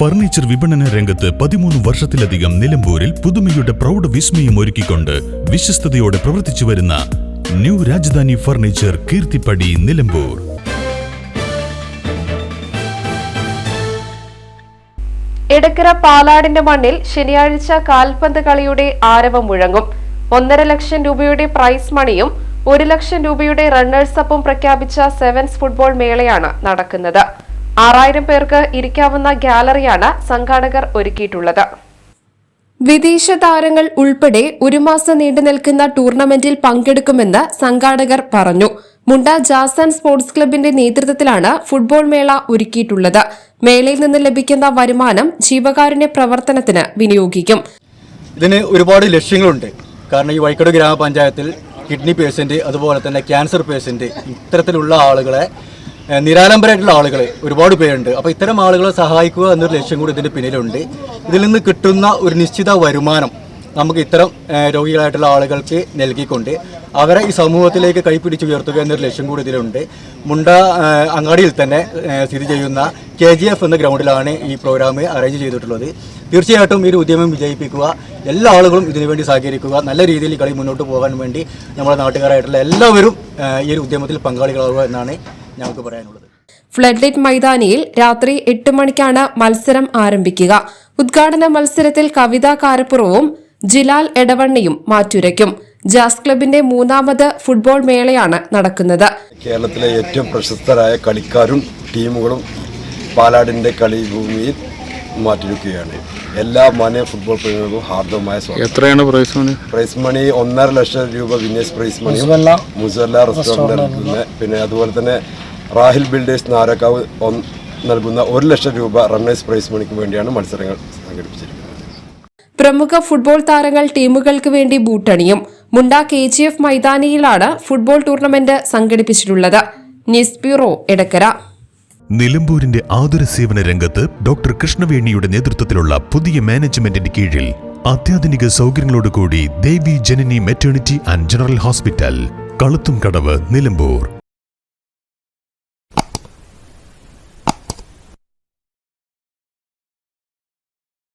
Furniture വിപണന രംഗത്ത് പതിമൂന്ന് വർഷത്തിലധികം നിലമ്പൂരിൽ പുതുമയുടെ പ്രൗഢ വിസ്മയം ഒരുക്കിക്കൊണ്ട് വിശ്വസ്തയോടെ പ്രവർത്തിച്ചു വരുന്ന ന്യൂ രാജധാനി ഫർണിച്ചർ കീർത്തിപ്പടി നിലമ്പൂർ. എടക്കര പാലാടിന്റെ മണ്ണിൽ ശനിയാഴ്ച കാൽപന്ത് കളിയുടെ ആരവം മുഴങ്ങും. ഒന്നര ലക്ഷം രൂപയുടെ പ്രൈസ് മണിയും ഒരു ലക്ഷം രൂപയുടെ റണ്ണേഴ്സപ്പും പ്രഖ്യാപിച്ച സെവൻസ് ഫുട്ബോൾ മേളയാണ് നടക്കുന്നത്. ആറായിരം പേർക്ക് ഇരിക്കാവുന്ന ഗാലറിയാണ് സംഘാടകർ ഒരുക്കിയിട്ടുള്ളത്. വിദേശ താരങ്ങൾ ഉൾപ്പെടെ ഒരു മാസം നീണ്ടു നിൽക്കുന്ന ടൂർണമെന്റിൽ പങ്കെടുക്കുമെന്ന് സംഘാടകർ പറഞ്ഞു. മുണ്ട ജാസ് ആൻഡ് സ്പോർട്സ് ക്ലബിന്റെ നേതൃത്വത്തിലാണ് ഫുട്ബോൾ മേള ഒരുക്കിയിട്ടുള്ളത്. മേളയിൽ നിന്ന് ലഭിക്കുന്ന വരുമാനം ജീവകാരുണ്യ പ്രവർത്തനത്തിന് വിനിയോഗിക്കും. ഇതിന് ഒരുപാട് ലക്ഷ്യങ്ങളുണ്ട്. കാരണം ഈ വൈക്കോട് ഗ്രാമപഞ്ചായത്തിൽ കിഡ്നി പേഷ്യന്റ് അതുപോലെ തന്നെ ക്യാൻസർ പേഷ്യന്റ് ഇത്തരത്തിലുള്ള ആളുകളെ നിരാലംബരായിട്ടുള്ള ആളുകൾ ഒരുപാട് പേരുണ്ട്. അപ്പോൾ ഇത്തരം ആളുകളെ സഹായിക്കുക എന്നൊരു ലക്ഷ്യം കൂടി ഇതിന്റെ പിന്നിലുണ്ട്. ഇതിൽ നിന്ന് കിട്ടുന്ന ഒരു നിശ്ചിത വരുമാനം നമുക്ക് ഇത്തരം രോഗികളായിട്ടുള്ള ആളുകൾക്ക് നൽകിക്കൊണ്ട് അവരെ ഈ സമൂഹത്തിലേക്ക് കൈപ്പിടിച്ച് ഉയർത്തുക എന്നൊരു ലക്ഷ്യം കൂടി ഇതിലുണ്ട്. മുണ്ട അങ്ങാടിയിൽ തന്നെ സ്ഥിതി ചെയ്യുന്ന കെ ജി എഫ് എന്ന ഗ്രൗണ്ടിലാണ് ഈ പ്രോഗ്രാം അറേഞ്ച് ചെയ്തിട്ടുള്ളത്. തീർച്ചയായിട്ടും ഈ ഒരു ഉദ്യമം വിജയിപ്പിക്കുക എല്ലാ ആളുകളും ഇതിനുവേണ്ടി സഹകരിക്കുക നല്ല രീതിയിൽ കളി മുന്നോട്ട് പോകാൻ വേണ്ടി നമ്മുടെ നാട്ടുകാരായിട്ടുള്ള എല്ലാവരും ഈ ഒരു ഉദ്യമത്തിൽ പങ്കാളികളാവുക എന്നാണ് ഞങ്ങൾക്ക് പറയാനുള്ളത്. ഫ്ലഡ് ലൈറ്റ് മൈതാനിയിൽ രാത്രി എട്ട് മണിക്കാണ് മത്സരം ആരംഭിക്കുക. ഉദ്ഘാടന മത്സരത്തിൽ കവിത കാരപ്പുറവും ജിലാൽ എടവണ്ണയും മാറ്റുരയ്ക്കും. ജാസ് ക്ലബിന്റെ മൂന്നാമത് ഫുട്ബോൾ മേളയാണ് നടക്കുന്നത്. കേരളത്തിലെ ഏറ്റവും പ്രശസ്തരായ കളിക്കാരും ടീമുകളും പാലാടിന്റെ കളി ഭൂമിയിൽ മാറ്റിരിക്കുകയാണ് എല്ലാ മാന്യ ഫുട്ബോൾ പ്രേമികൾക്കും ഹാർദവമായ സ്വാഗതം. എത്രയാണ് പ്രൈസ് മണി? പ്രൈസ് മണി ഒന്നര ലക്ഷം രൂപ വിന്നേഴ്സ് പ്രൈസ് മണി. മുസല്ല റെസ്റ്റോറന്റ് പിന്നെ അതുപോലെ തന്നെ റാഹിൽ ബിൽഡേഴ്സ് നാരക്കാവ് നൽകുന്ന ഒരു ലക്ഷം രൂപ റണ്ണേഴ്സ് പ്രൈസ് മണിക്ക് വേണ്ടിയാണ് മത്സരങ്ങൾ സംഘടിപ്പിച്ചിരിക്കുന്നത്. പ്രമുഖ ഫുട്ബോൾ താരങ്ങൾ ടീമുകൾക്ക് വേണ്ടി ബൂട്ടണിയും മുണ്ട കെ ജി എഫ് മൈതാനിയിലാണ് football tournament സംഘടിപ്പിച്ചിട്ടുള്ളത്. News bureau Edakkara. നിലമ്പൂരിന്റെ ആതുര സേവന രംഗത്ത് ഡോക്ടർ കൃഷ്ണവേണിയുടെ നേതൃത്വത്തിലുള്ള പുതിയ മാനേജ്മെന്റിന്റെ കീഴിൽ അത്യാധുനിക സൗകര്യങ്ങളോടുകൂടി Devi Janani maternity and general hospital Kaluthumkadavu Nilambur.